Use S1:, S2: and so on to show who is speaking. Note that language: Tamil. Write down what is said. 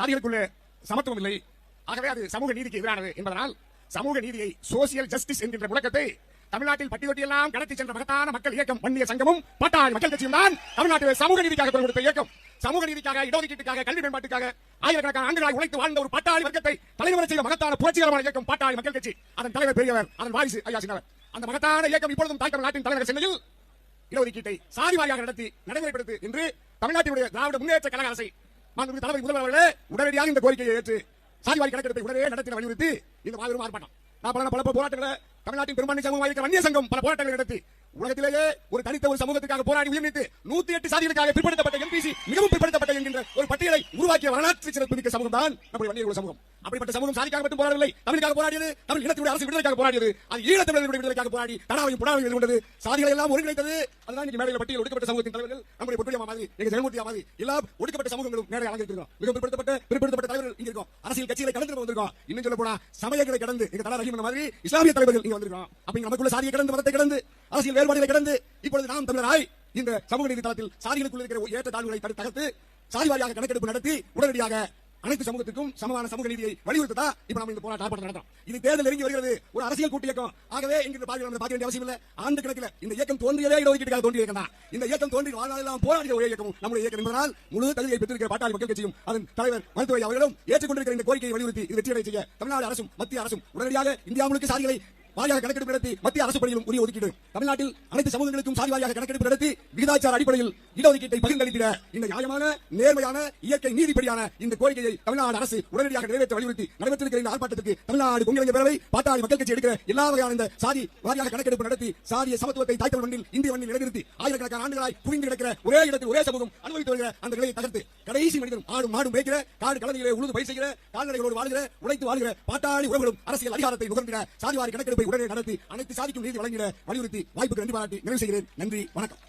S1: சாதிகளுக்குள்ளே சமத்துவம் இல்லை. ஆகவே அது சமூக நீதிக்கு எதிரானது என்பதனால் சமூக நீதியை சோசியல் ஜஸ்டிஸ் என்கின்ற முழக்கத்தை தமிழ்நாட்டில் பட்டி தொட்டியெல்லாம் கடத்தி சென்ற மகத்தான மக்கள் இயக்கம் வன்னிய சங்கமும் பட்டாளி மக்கள் கட்சியும் தான் தமிழ்நாட்டில் சமூக நீதிக்காக குரல் கொடுத்த இயக்கம். சமூக நீதிக்காக இடஒதுக்கீட்டுக்காக கல்வி மேம்பாட்டுக்காக ஆயிரக்கணக்கான ஆண்டுகளாக உழைத்து வாழ்ந்த ஒரு பட்டாளி வர்க்கத்தை தலைவர் செய்த மகத்தான புரட்சிகரமான இயக்கம் பட்டாளி மக்கள் கட்சி. அதன் தலைவர் பெரியவர் அதன் வாரிசு ஐயா சின்னவர். அந்த மகத்தான இயக்கம் இப்பொழுதும் தாய் தமிழ்நாட்டின் தலைநகர் சென்னையில் இடஒதுக்கீட்டை சாதி வாரியாக நடத்தி நடைமுறைப்படுத்து என்று தமிழ்நாட்டினுடைய திராவிட முன்னேற்ற கழக அரசை மாண்புமிகு தலைவர் முதல்வர் அவர்களே உடனடியாக இந்த கோரிக்கையை ஏற்று சாதிவாரி கணக்கெடுப்பை உடனே நடத்தின வலியுறுத்தி இந்த மாபெரும் ஆர்ப்பாட்டம். நான் பல பல போராட்டங்களை தமிழ்நாட்டின் பெரும்பான்மை சமூகம் இருக்கிற வன்னிய சங்கம் பல போராட்டங்களை நடத்தி உலகத்திலேயே ஒரு தனித்த ஒரு சமூகத்துக்காக போராடி உயிர்நீத்து நூத்தி எட்டு சாதிகளுக்காக பிற்படுத்தப்பட்ட எம்பிசி மிகவும் பிற்படுத்தப்பட்ட என்கின்ற ஒரு பட்டியலை உருவாக்கிய வரலாற்று சிறப்பு மிக்க சமூகம் தான் நம்முடைய வன்னிய சமூகம். அப்படிப்பட்ட சமூகம் சாதிக்காக மட்டும் போராடவில்லை. தமிழுக்காக போராடியது தமிழ் இனத்தினுடைய அரசு விடுதலைக்காக போராடியது. அது ஈழத்தமிழர்களுடைய விடுதலைக்காக போராடி தடாவையும் புடாவையும் எதிர்கொண்டது. சாதிகளை எல்லாம் ஒருங்கிணைத்தது. அதுதான் இன்னைக்கு மேடையில் பட்டியல் ஒடுக்கப்பட்ட சமூகத்தின் தலைவர்கள் நம்முடைய பொட்டுலியம்மா மாதிரி எங்க ஜெயமூர்த்தியா மாதிரி எல்லா ஒடுக்கப்பட்ட சமூகங்களும் மேடை அலங்கரித்திருக்கோம் மிக பிற்படுத்தப்பட்ட பிற்படுத்தப்பட்ட தலைவர்கள் இங்க இருக்கோம். அரசியல் கட்சிகளை கடந்து வந்திருக்கோம். இன்னும் சொல்ல போனா சமயங்களை கடந்து எங்க தலா ரஹீம் மாதிரி இஸ்லாமிய தலைவர்கள் இங்க வந்திருக்கோம். அப்படி நமக்குள்ள சாதியை கடந்து மதத்தை கடந்து அரசியல் வேறுபாடுகளை கடந்து இப்பொழுது நாம் தமிழராய் இந்த சமூக நீதி தளத்தில் சாதிகளுக்குள் இருக்கிற ஏற்ற தாழ்வுகளை தடுத்து தகர்த்து சாதி வாரியாக கணக்கெடுப்பு நடத்தி உடனடியாக அனைத்து சமூகத்துக்கும் சமமான சமூக நீதியை வலியுறுத்ததா இப்ப நம்ம இந்த போராட்ட ஆர்ப்பாட்டம் நடத்துறோம். இது தேர்தல் நெருங்கி வருகிறது. ஒரு அரசியல் கூட்டு இயக்கம் ஆகவே இங்கிருந்து பார்க்க நம்ம பார்க்க வேண்டிய அவசியம் இல்ல. ஆண்டு கணக்கில் இந்த இயக்கம் தோன்றியதே இடஒதுக்கீட்டுக்காக தோன்றிய இயக்கம் தான் இந்த இயக்கம் தோன்றி வாழ்நாளெல்லாம் போராடிய ஒரே இயக்கம் நம்முடைய இயக்கம் என்பதால் முழு தகுதியை பெற்றிருக்கிற பாட்டாளி மக்கள் கட்சியும் அதன் தலைவர் மருத்துவ அவர்களும் ஏற்றுக்கொண்டிருக்கிற இந்த கோரிக்கையை வலியுறுத்தி இது வெற்றியடை செய்ய தமிழ்நாடு அரசும் மத்திய அரசும் உடனடியாக இந்தியா முழுக்க சாதிகளை வாரியாக கணக்கெடுப்பு நடத்தி மத்திய அரசு பணியிலும் உரிய ஒதுக்கீடு. தமிழ்நாட்டில் அனைத்து சமூகங்களுக்கும் சாதி வாரியாக கணக்கெடுப்பு நடத்தி விகிதாச்சார அடிப்படையில் இடஒதுக்கீட்டை பகிர்ந்தளித்திட இந்த நியாயமான நேர்மையான இயற்கை நீதிப்படியான இந்த கோரிக்கையை தமிழ்நாடு அரசு உடனடியாக நிறைவேற்ற வலியுறுத்தி நடைபெற்றிருக்கிற இந்த ஆர்ப்பாட்டத்துக்கு தமிழ்நாடு கொங்கிலங்க பேரவை பாட்டாளி மக்கள் கட்சி எடுக்கிற எல்லா வகையான இந்த சாதி வாரியாக கணக்கெடுப்பு நடத்தி சாதிய சமத்துவத்தை தாய்த்தல் மண்ணில் இந்திய மண்ணில் நிலைநிறுத்தி ஆயிரக்கணக்கான ஆண்டுகளாய் புரிந்து கிடக்கிற ஒரே இடத்தில் ஒரே சமூகம் அனுபவித்து வருகிற அந்த நிலையை தகர்த்து கடைசி மனிதனும் ஆடும் மாடும் மேய்க்கிற காடு கலனிலே உழுது பயிர் செய்கிற கால்நடைகளோடு வாழ்கிற உழைத்து வாழ்கிற பாட்டாளி உறவுகளும் அரசியல் அதிகாரத்தை நுகர்ந்திட சாதிவாரி கணக்கெடுப்பை உடனே நடத்தி அனைத்து சாதிக்கும் நீதி வழங்கிட வலியுறுத்தி வாய்ப்புக்கு நன்றி பாராட்டி நிறைவு செய்கிறேன். நன்றி வணக்கம்.